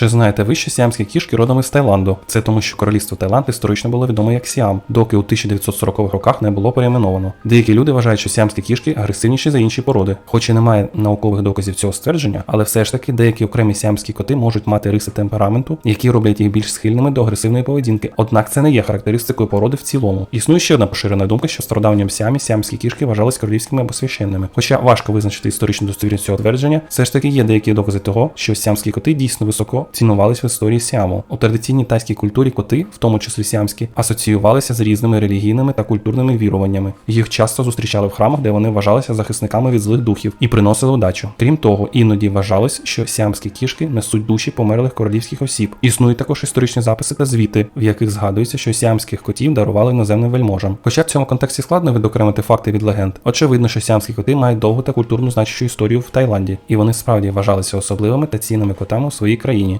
Чи знаєте ви, що сіамські кішки родом із Таїланду? Це тому, що королівство Таїланд історично було відомо як Сіам, доки у 1940-х роках не було перейменовано. Деякі люди вважають, що сіамські кішки агресивніші за інші породи. Хоч і немає наукових доказів цього ствердження, але все ж таки деякі окремі сіамські коти можуть мати риси темпераменту, які роблять їх більш схильними до агресивної поведінки. Однак це не є характеристикою породи в цілому. Існує ще одна поширена думка, що в стародавньому сіамі сіамські кішки вважались королівськими або священними. Хоча важко визначити історичну достовірність цього твердження, все ж таки є деякі докази того, що сіамські коти дійсно високо цінувались в історії Сіаму. У традиційній тайській культурі коти, в тому числі сіамські, асоціювалися з різними релігійними та культурними віруваннями. Їх часто зустрічали в храмах, де вони вважалися захисниками від злих духів і приносили удачу. Крім того, іноді вважалось, що сіамські кішки несуть душі померлих королівських осіб. Існують також історичні записи та звіти, в яких згадується, що сіамських котів дарували іноземним вельможам. Хоча в цьому контексті складно відокремити факти від легенд. Очевидно, що сіамські коти мають довгу та культурну значущу історію в Таїланді, і вони справді вважалися особливими та цінними котами у своїй країні.